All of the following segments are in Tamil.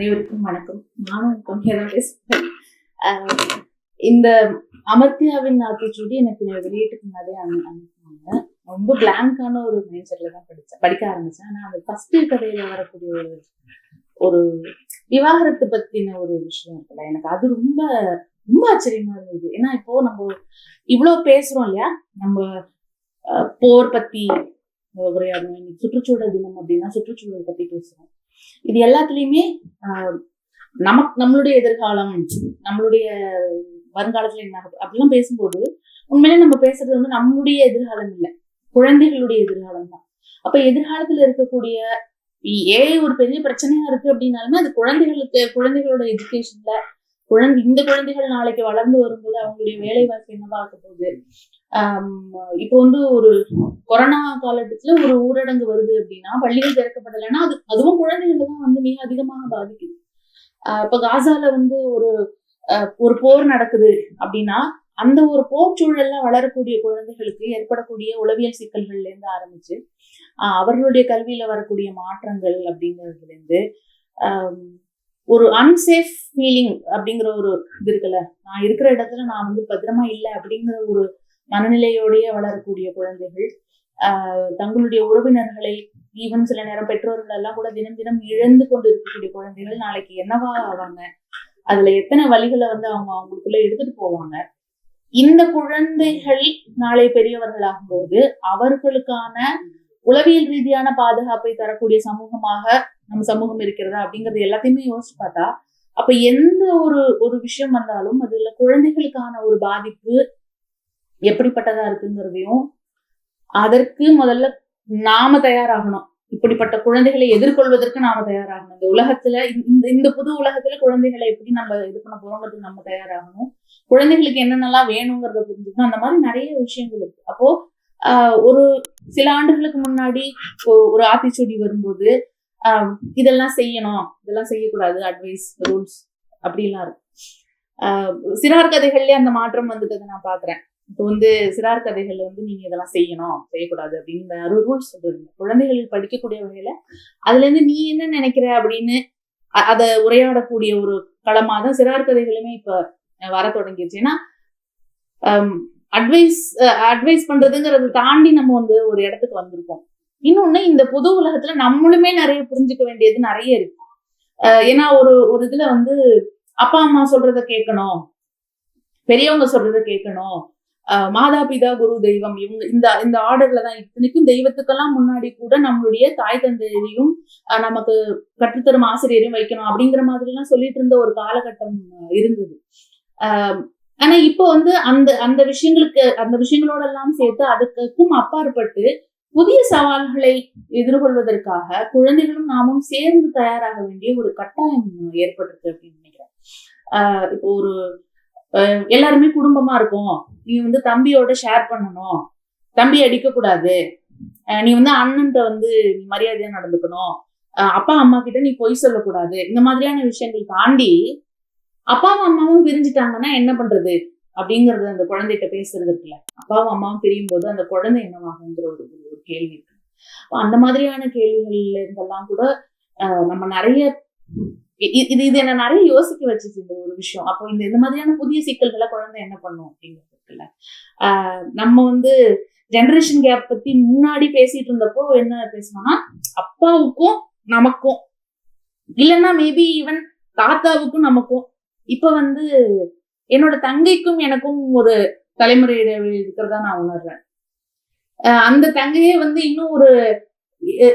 அனைவருக்கும் வணக்கம். நானும் கொஞ்சம் இந்த அமர்த்தியாவின் ஆத்திச்சூடி எனக்கு வெளியீட்டுக்கு முன்னாடியே அனு- அனுப்புனாங்க. ரொம்ப பிளாங்கான ஒரு மைண்ட் செட்ல தான் படிச்சேன் படிக்க ஆரம்பிச்சேன். ஆனா அந்த ஃபர்ஸ்ட் கதையில வரக்கூடிய ஒரு ஒரு விவாகரத்து பத்தின ஒரு விஷயம் இருக்குல்ல எனக்கு அது ரொம்ப ரொம்ப ஆச்சரியமா இருந்தது. ஏன்னா இப்போ நம்ம இவ்வளவு பேசுறோம் இல்லையா? நம்ம போர் பத்தி உரையாடணும். இன்னைக்கு சுற்றுச்சூழல் தினம் அப்படின்னா சுற்றுச்சூழல் பத்தி பேசுறோம். இது எல்லாத்துலயுமே ஆஹ், நமக்கு நம்மளுடைய எதிர்காலம் நம்மளுடைய வருங்காலத்துல என்ன ஆகும் அப்படிலாம் பேசும்போது உண்மையிலே நம்ம பேசுறது வந்து நம்மளுடைய எதிர்காலம் இல்லை. குழந்தைகளுடைய எதிர்காலம் தான். அப்ப எதிர்காலத்துல இருக்கக்கூடிய ஏ ஒரு பெரிய பிரச்சனையா இருக்கு அப்படின்னாலுமே அது குழந்தைகளுக்கு குழந்தைகளோட எஜுகேஷன்ல குழந்தை இந்த குழந்தைகள் நாளைக்கு வளர்ந்து வரும்போது அவங்களுடைய வேலை வாய்ப்பு என்னவா இருக்க போகுது? இப்போ வந்து ஒரு கொரோனா காலகட்டத்துல ஒரு ஊரடங்கு வருது அப்படின்னா பள்ளிகள் திறக்கப்படலைன்னா அது அதுவும் குழந்தைகளை தான் வந்து மிக அதிகமாக பாதிக்குது. இப்ப காசால வந்து ஒரு ஒரு போர் நடக்குது அப்படின்னா அந்த ஒரு போர் சூழல்ல வளரக்கூடிய குழந்தைகளுக்கு ஏற்படக்கூடிய உளவியல் சிக்கல்கள்ல இருந்து ஆரம்பிச்சு அவர்களுடைய கல்வியில வரக்கூடிய மாற்றங்கள் அப்படிங்கிறதுல இருந்து ஒரு அன்சேஃப் ஃபீலிங் அப்படிங்கிற ஒரு இது இருக்குல்ல நான் இருக்கிற இடத்துல நான் வந்து பத்திரமா இல்லை அப்படிங்கிற ஒரு மனநிலையோடைய வளரக்கூடிய குழந்தைகள் தங்களுடைய உறவினர்களை ஈவன் சில நேரம் பெற்றோர்கள் எல்லாம் கூட தினம் தினம் இழந்து கொண்டு இருக்கக்கூடிய குழந்தைகள் நாளைக்கு என்னவா ஆவாங்க? அதுல எத்தனை வழிகளை வந்து அவங்க அவங்களுக்குள்ள எடுத்துட்டு போவாங்க? இந்த குழந்தைகள் நாளை பெரியவர்களாகும் போது அவர்களுக்கான உளவியல் ரீதியான பாதுகாப்பை தரக்கூடிய சமூகமாக நம்ம சமூகம் இருக்கிறதா அப்படிங்கறது எல்லாத்தையுமே யோசிச்சு பார்த்தா அப்ப எந்த ஒரு ஒரு விஷயம் வந்தாலும் அதுல குழந்தைகளுக்கான ஒரு பாதிப்பு எப்படிப்பட்டதா இருக்குங்கிறதையும் அதற்கு முதல்ல நாம தயாராகணும். இப்படிப்பட்ட குழந்தைகளை எதிர்கொள்வதற்கு நாம தயாராகணும். இந்த உலகத்துல இந்த இந்த புது உலகத்துல குழந்தைகளை எப்படி நம்ம இது பண்ண போறோங்கிறது நம்ம தயாராகணும். குழந்தைகளுக்கு என்னென்னலாம் வேணுங்கிறத புரிஞ்சுக்கணும். அந்த மாதிரி நிறைய விஷயங்கள் இருக்கு. அப்போ ஆஹ் ஒரு சில ஆண்டுகளுக்கு முன்னாடி ஒரு ஆத்திச்சூடி வரும்போது ஆஹ் இதெல்லாம் செய்யணும். இதெல்லாம் செய்யக்கூடாது. அட்வைஸ் ரூல்ஸ் அப்படிலாம் இருக்கு. ஆஹ் சிறார் கதைகள்லயே அந்த மாற்றம் வந்துட்டதை நான் பாக்குறேன். இப்போ வந்து சிறார் கதைகள்ல வந்து நீங்க இதெல்லாம் செய்யணும் செய்யக்கூடாது அப்படின்னு அறுபது ரூல்ஸ் சொல்றீங்க. குழந்தைகள் படிக்கக்கூடிய வகையில அதுல இருந்து நீ என்ன நினைக்கிற அப்படின்னு அதை அத உரையாடக்கூடிய ஒரு களமா தான் சிறார் கதைகளுமே இப்ப வர தொடங்கிருச்சு. ஏன்னா அட்வைஸ் அட்வைஸ் பண்றதுங்கிறத தாண்டி நம்ம வந்து ஒரு இடத்துக்கு வந்திருக்கோம். இன்னொன்னு இந்த புது உலகத்துல நம்மளுமே நிறைய புரிஞ்சுக்க வேண்டியது நிறைய இருக்கு. அஹ், ஏன்னா ஒரு ஒரு இதுல வந்து அப்பா அம்மா சொல்றத கேட்கணும் பெரியவங்க சொல்றத கேட்கணும் மாதா பிதா குரு தெய்வம் இவங்க இந்த இந்த ஆர்டர்ல தான் இத்தனைக்கும் தெய்வத்துக்கெல்லாம் முன்னாடி கூட நம்மளுடைய தாய் தந்தையையும் நமக்கு கற்றுத்தரும் ஆசிரியரையும் வைக்கணும் அப்படிங்கிற மாதிரி எல்லாம் சொல்லிட்டு இருந்த ஒரு காலகட்டம் இருந்தது. ஆஹ் ஆனா இப்போ வந்து அந்த அந்த விஷயங்களுக்கு அந்த விஷயங்களோட எல்லாம் சேர்த்து அதுக்கும் அப்பாற்பட்டு புதிய சவால்களை எதிர்கொள்வதற்காக குழந்தைகளும் நாமும் சேர்ந்து தயாராக வேண்டிய ஒரு கட்டாயம் ஏற்பட்டிருக்கு அப்படின்னு நினைக்கிறேன். ஆஹ் இப்போ ஒரு எல்லாருமே குடும்பமா இருக்கும். நீ வந்து தம்பியோட ஷேர் பண்ணணும். தம்பி அடிக்க கூடாது நீ வந்து அண்ணன்ட்ட வந்து நீ மரியாதையா நடந்துக்கணும். அப்பா அம்மா கிட்ட நீ பொய் சொல்லக்கூடாது. இந்த மாதிரியான விஷயங்கள் தாண்டி அப்பாவும் அம்மாவும் பிரிஞ்சுட்டாங்கன்னா என்ன பண்றது? அப்படிங்கறது அந்த குழந்தைகிட்ட பேசுறது இருக்குல்ல. அப்பாவும் அம்மாவும் பிரியும் போது அந்த குழந்தை என்னவாகுங்கிற ஒரு ஒரு கேள்வி இருக்கு. அப்ப அந்த மாதிரியான கேள்விகள்ல இருந்தெல்லாம் கூட ஆஹ் நம்ம நிறைய இது இது என்ன நிறைய யோசிக்க வச்சுச்சு இந்த ஒரு விஷயம். அப்போ இந்த இந்த மாதிரியான புதிய சிக்கல்களை குழந்தை என்ன பண்ணும் அப்படிங்கிறது ஆஹ் நம்ம வந்து ஜெனரேஷன் கேப் பத்தி முன்னாடி பேசிட்டு இருந்தப்போ என்ன பேசணும்னா அப்பாவுக்கும் நமக்கும் இல்லைன்னா மேபி ஈவன் தாத்தாவுக்கும் நமக்கும். இப்ப வந்து என்னோட தங்கைக்கும் எனக்கும் ஒரு தலைமுறை இடைவெளி இருக்கிறதா நான் உணர்றேன். அந்த தங்கையே வந்து இன்னும் ஒரு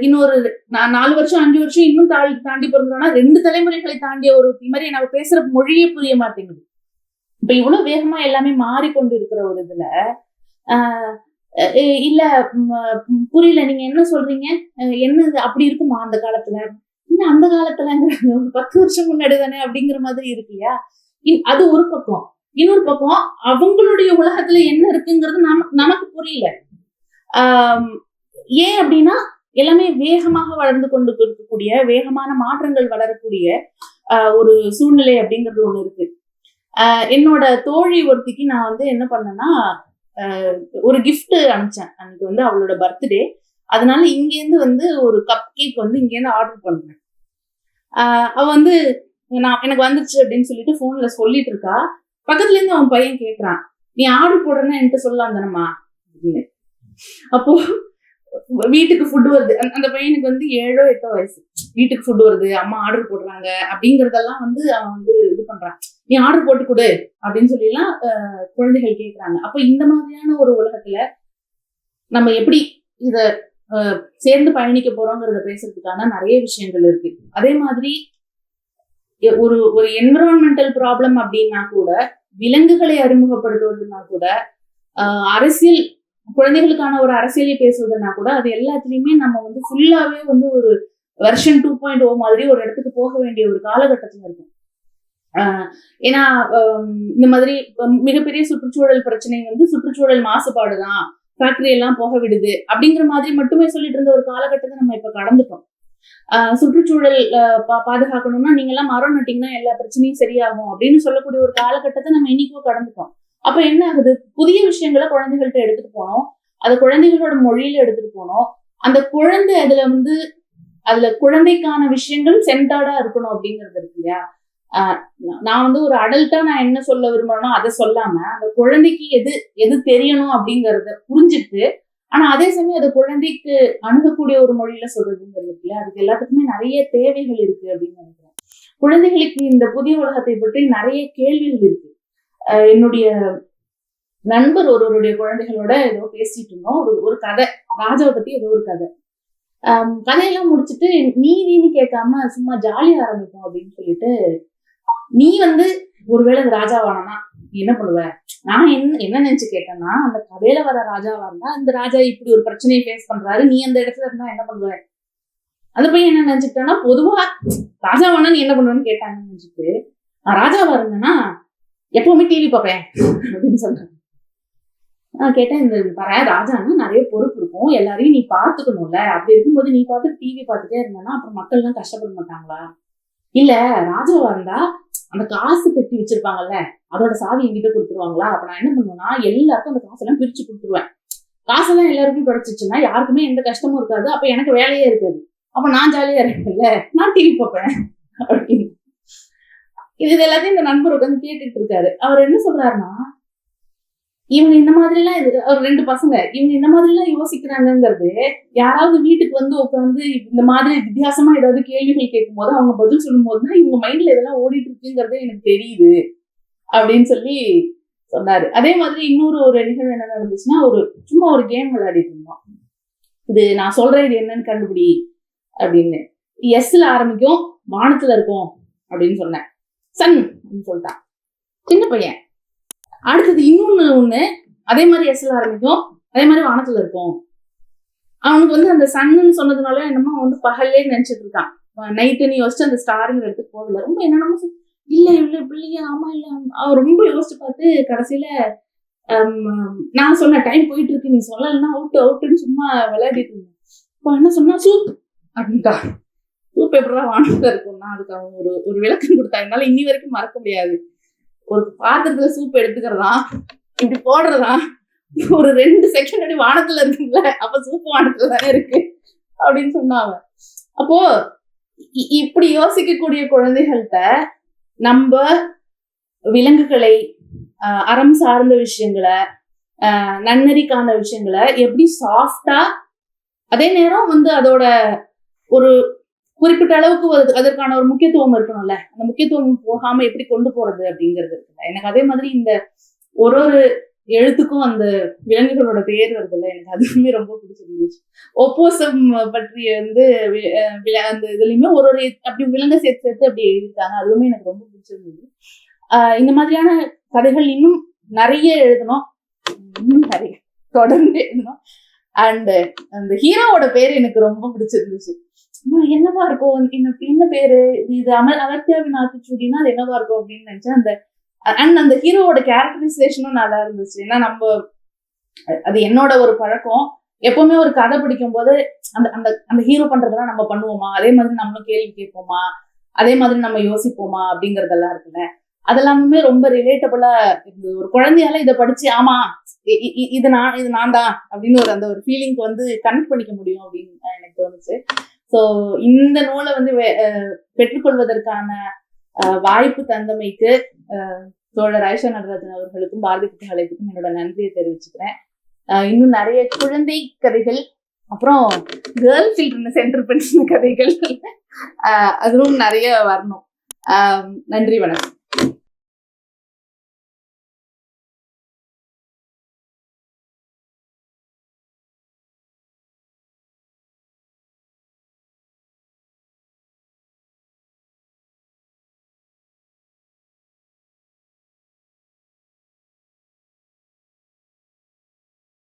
இன்னொரு நான் நாலு வருஷம் அஞ்சு வருஷம் இன்னும் தாண்டி தாண்டி பிறந்தோம்னா ரெண்டு தலைமுறைகளை தாண்டிய ஒரு மாதிரி நம்ம பேசுற மொழியே புரிய மாட்டேங்குது. இப்ப இவ்வளவு வேகமா எல்லாமே மாறிக்கொண்டு இருக்கிற ஒரு இதுல ஆஹ் இல்ல புரியல. நீங்க என்ன சொல்றீங்க? என்ன இது? அப்படி இருக்குமா அந்த காலத்துல? இன்னும் அந்த காலத்துலங்கிறாங்க ஒரு பத்து வருஷம் முன்னாடி தானே அப்படிங்கிற மாதிரி இருக்கு இல்லையா? அது ஒரு பக்கம். இன்னொரு பக்கம் அவங்களுடைய உலகத்துல என்ன இருக்குங்கிறது நம நமக்கு புரியல. ஆஹ் ஏன் அப்படின்னா எல்லாமே வேகமாக வளர்ந்து கொண்டு இருக்கக்கூடிய வேகமான மாற்றங்கள் வளரக்கூடிய ஒரு சூழ்நிலை அப்படிங்கிறது ஒண்ணு இருக்கு. என்னோட தோழி ஒருத்திக்கு நான் வந்து என்ன பண்ணேன்னா ஒரு கிஃப்ட் அனுப்பிச்சேன். அன்னைக்கு வந்து அவளோட பர்த்டே அதனால இங்கேருந்து வந்து ஒரு கப் கேக் வந்து இங்கேருந்து ஆர்டர் பண்றேன். அவ வந்து நான் எனக்கு வந்துருச்சு அப்படின்னு சொல்லிட்டு போன்ல சொல்லிட்டு இருக்கா. பக்கத்துல இருந்து அவன் பையன் கேக்குறான். நீ ஆர்டர் போடுறேன்னா என்கிட்ட சொல்லலாம் தானம்மா அப்படின்னு. அப்போ வீட்டுக்கு ஃபுட் வருது. அந்த- பையனுக்கு வந்து ஏழோ எட்டோ வயசு. வீட்டுக்கு ஃபுட் வருது அம்மா ஆர்டர் போடுறாங்க அப்படிங்கறதெல்லாம் வந்து அவன் வந்து இது பண்றான். நீ ஆர்டர் போட்டு கொடு அப்படின்னு சொல்லி ஆஹ், குழந்தைகள் கேட்கறாங்க அப்போ இந்த மாதிரியான ஒரு உலகத்துல நம்ம எப்படி இத சேர்ந்து பயணிக்க போறோங்கிறத பேசுறதுக்கான நிறைய விஷயங்கள் இருக்கு. அதே மாதிரி எ- ஒரு ஒரு என்விரான்மெண்டல் ப்ராப்ளம் அப்படின்னா கூட விலங்குகளை அறிமுகப்படுத்துவதுன்னா கூட அரசியல் குழந்தைகளுக்கான ஒரு அரசியலை பேசுவதுன்னா கூட அது எல்லாத்துலயுமே நம்ம வந்து ஃபுல்லாவே வந்து ஒரு வெர்ஷன் டூ பாயிண்ட் ஓ மாதிரி ஒரு இடத்துக்கு போக வேண்டிய ஒரு காலகட்டத்துல இருக்கும். ஆஹ் ஏன்னா இந்த மாதிரி மிகப்பெரிய சுற்றுச்சூழல் பிரச்சனை வந்து சுற்றுச்சூழல் மாசுபாடு தான். ஃபேக்டரி எல்லாம் போக விடுது அப்படிங்கிற மாதிரி மட்டுமே சொல்லிட்டு இருந்த ஒரு காலகட்டத்தை நம்ம இப்ப கடந்துட்டோம். ஆஹ் சுற்றுச்சூழல் பா- பாதுகாக்கணும்னா நீங்க எல்லாம் மரம் நட்டீங்கன்னா எல்லா பிரச்சனையும் சரியாகும் அப்படின்னு சொல்லக்கூடிய ஒரு காலகட்டத்தை நம்ம இன்னைக்கும் கடந்துட்டோம். அப்ப என்ன ஆகுது? புதிய விஷயங்களை குழந்தைகள்கிட்ட எடுத்துட்டு போனோம். அதை குழந்தைகளோட மொழியில எடுத்துட்டு போனோம். அந்த குழந்தை அதுல வந்து அதுல குழந்தைக்கான விஷயங்கள் சென்டர்டா இருக்கணும் அப்படிங்கிறது இருக்கு இல்லையா? நான் வந்து ஒரு அடல்ட்டா நான் என்ன சொல்ல விரும்புறேனோ அதை சொல்லாம அந்த குழந்தைக்கு எது எது தெரியணும் அப்படிங்கறத புரிஞ்சுட்டு ஆனா அதே சமயம் அது குழந்தைக்கு அணுகக்கூடிய ஒரு மொழியில சொல்றதுங்கிறது இல்லையா? அதுக்கு எல்லாத்துக்குமே நிறைய தேவைகள் இருக்கு அப்படின்னு நினைக்கிறேன். குழந்தைகளுக்கு இந்த புதிய உலகத்தை பற்றி நிறைய கேள்விகள் இருக்கு. என்னுடைய நண்பர் ஒருவருடைய குழந்தைகளோட ஏதோ பேசிட்டு இருந்தோம். ஒரு ஒரு கதை. ராஜாவை பத்தி ஏதோ ஒரு கதை. கதையெல்லாம் முடிச்சுட்டு நீதின்னு கேட்காம சும்மா ஜாலியா ஆரம்பிப்போம் அப்படின்னு சொல்லிட்டு நீ வந்து ஒருவேளை அந்த ராஜாவானா நீ என்ன பண்ணுவ? நான் என்ன என்ன நினைச்சு கேட்டேன்னா அந்த கதையில வர ராஜாவா இருந்தா இந்த ராஜா இப்படி ஒரு பிரச்சனையை ஃபேஸ் பண்றாரு. நீ அந்த இடத்துல இருந்தா என்ன பண்ணுவ? அந்த பையன் என்ன நினைச்சுக்கிட்டான்னா பொதுவா ராஜாவானா நீ என்ன பண்ணுவேன்னு கேட்டாங்கன்னு நினைச்சிட்டு நான் ராஜாவா இருந்தேன்னா எப்பவுமே டிவி பார்ப்பேன் அப்படின்னு சொன்னாங்க நான் கேட்டேன் இந்த பாரு ராஜான்னா நிறைய பொறுப்பு இருக்கும். எல்லாரையும் நீ பார்த்துக்கணும்ல. அப்படி இருக்கும்போது நீ பார்த்து டிவி பார்த்துட்டே இருந்தேன்னா அப்புறம் மக்கள் கஷ்டப்பட மாட்டாங்களா? இல்ல ராஜாவா இருந்தா அந்த காசு பெட்டி வச்சிருப்பாங்கல்ல அதோட சாவி எங்கிட்ட கொடுத்துருவாங்களா? அப்ப நான் என்ன பண்ணுவேன்னா எல்லாருக்கும் அந்த காசெல்லாம் பிரிச்சு கொடுத்துருவேன். காசெல்லாம் எல்லாருக்கும் கிடைச்சிச்சுன்னா யாருக்குமே எந்த கஷ்டமும் இருக்காது. அப்ப எனக்கு வேலையே இருக்காது. அப்ப நான் ஜாலியா இருக்கேன்ல நான் டிவி பார்ப்பேன் அப்படின்னு. இது எல்லாத்தையும் இந்த நண்பர் உட்காந்து கேட்டுட்டு இருக்காரு. அவர் என்ன சொல்றாருன்னா இவங்க இந்த மாதிரிலாம் இது அவர் ரெண்டு பசங்க இவங்க இந்த மாதிரிலாம் யோசிக்கிறாங்கிறது யோசிக்கிறாங்கங்கிறது யாராவது வீட்டுக்கு வந்து உட்காந்து இந்த மாதிரி வித்தியாசமா ஏதாவது கேள்விகள் கேட்கும் போது அவங்க பதில் சொல்லும் போது தான் இவங்க மைண்ட்ல இதெல்லாம் ஓடிட்டு இருக்குங்கிறது எனக்கு தெரியுது அப்படின்னு சொல்லி சொன்னாரு. அதே மாதிரி இன்னொரு ஒரு நிகழ்வு என்ன நடந்துச்சுன்னா ஒரு சும்மா ஒரு கேம் விளையாடிட்டு இருந்தோம். இது நான் சொல்றேன் இது என்னன்னு கண்டுபிடி அப்படின்னு. எஸ்ல ஆரம்பிக்கும் வானத்துல இருக்கும் அப்படின்னு சொன்னேன். சன் அப்படின்னு சொல்லிட்டான். சின்ன பையன். அடுத்தது இன்னொன்னு ஒண்ணு அதே மாதிரி எஸ்எல் ஆரம்பிக்கும். அதே மாதிரி வானத்துல இருக்கும். அவனுக்கு வந்து அந்த சன்னு சொன்னதுனால என்னமோ வந்து பகல்லே நினைச்சிட்டு இருக்கான். நைட்டுன்னு யோசிச்சு அந்த ஸ்டாருங்கிற இடத்துக்கு போகல. ரொம்ப என்னென்னமோ இல்லை இல்ல இல்ல பிள்ளையா ஆமா இல்ல. அவன் ரொம்ப யோசிச்சு பார்த்து கடைசியில நான் சொன்ன டைம் போயிட்டு இருக்கு. நீ சொல்லலைன்னா அவுட் அவுட்டுன்னு சும்மா விளையாடிட்டு இருந்தேன். இப்போ என்ன சொன்னா சூப் அப்படின்ட்டா சூப் பேப்பர்லாம் வானத்துல இருக்கும்னா அதுக்கு அவங்க ஒரு ஒரு விளக்கம் கொடுத்தா இருந்தாலும் இன்னி வரைக்கும் மறக்க முடியாது. ஒரு பாத்திரத்துல சூப் எடுத்துக்கிறதா இப்படி போடுறதா ஒரு ரெண்டு செகண்ட் அடி வானத்துல இருக்குல்ல அப்ப சூப்பு வானத்துல தானே இருக்கு அப்படின்னு சொன்னாங்க. அப்போ இப்படி யோசிக்கக்கூடிய குழந்தைகள்கிட்ட நம்ம விலங்குகளை அறம் சார்ந்த விஷயங்களை ஆஹ், நன்னெறிக்கான விஷயங்களை எப்படி சாஃப்டா அதே நேரம் வந்து அதோட ஒரு குறிப்பிட்ட அளவுக்கு அது அதற்கான ஒரு முக்கியத்துவம் இருக்கணும்ல. அந்த முக்கியத்துவம் போகாம எப்படி கொண்டு போறது அப்படிங்கிறது இருக்குல்ல. எனக்கு அதே மாதிரி இந்த ஒரு ஒரு எழுத்துக்கும் அந்த விலங்குகளோட பேர் வருதுல்ல. எனக்கு அதுவுமே ரொம்ப பிடிச்சிருந்துச்சு. ஒப்போசம் பற்றி வந்து அந்த இதுலயுமே ஒரு ஒரு அப்படி விலங்கு சேர்த்து சேர்த்து அப்படி எழுதிட்டாங்க அதுவுமே எனக்கு ரொம்ப பிடிச்சிருந்தது. ஆஹ் இந்த மாதிரியான கதைகள் இன்னும் நிறைய எழுதணும். இன்னும் நிறைய தொடர்ந்து எழுதணும். அண்ட் அந்த ஹீரோவோட பேர் எனக்கு ரொம்ப பிடிச்சிருந்துச்சு. என்னவா இருக்கும்? என்ன என்ன பேரு? இது அமர் அகத்தியாவின் ஆத்திச்சூடினா அது என்னவா இருக்கும்? அப்படின்னு நினைச்சேன். அந்த அண்ட் அந்த ஹீரோவோட கேரக்டரைசேஷனும் நல்லா இருந்துச்சு. ஏன்னா நம்ம அது என்னோட ஒரு பழக்கம். எப்பவுமே ஒரு கதை பிடிக்கும் போது அந்த அந்த அந்த ஹீரோ பண்றதெல்லாம் நம்ம பண்ணுவோமா? அதே மாதிரி நம்மளும் கேள்வி கேட்போமா? அதே மாதிரி நம்ம யோசிப்போமா? அப்படிங்கறதெல்லாம் இருக்குல்ல. அதெல்லாமே ரொம்ப ரிலேட்டபிளா இருந்தது. ஒரு குழந்தையால இதை படிச்சு ஆமா இ- இ- இது நான் இது நான் தான் அப்படின்னு ஒரு அந்த ஒரு ஃபீலிங்க்கு வந்து கனெக்ட் பண்ணிக்க முடியும் அப்படின்னு எனக்கு தோணுச்சு. ஸோ இந்த நூலை வந்து பெற்றுக்கொள்வதற்கான அஹ், வாய்ப்பு தந்தமைக்கு தோழர் ஐஷா நடராஜன் அவர்களுக்கும் பாரதி புத்தகாலயத்துக்கும் என்னோட நன்றியை தெரிவிச்சுக்கிறேன். இன்னும் நிறைய குழந்தை கதைகள் அப்புறம் கேர்ள் சில்ட்ரன் சென்டர் பண்ணின கதைகள். அஹ், அதுவும் நிறைய வரணும். நன்றி வணக்கம்.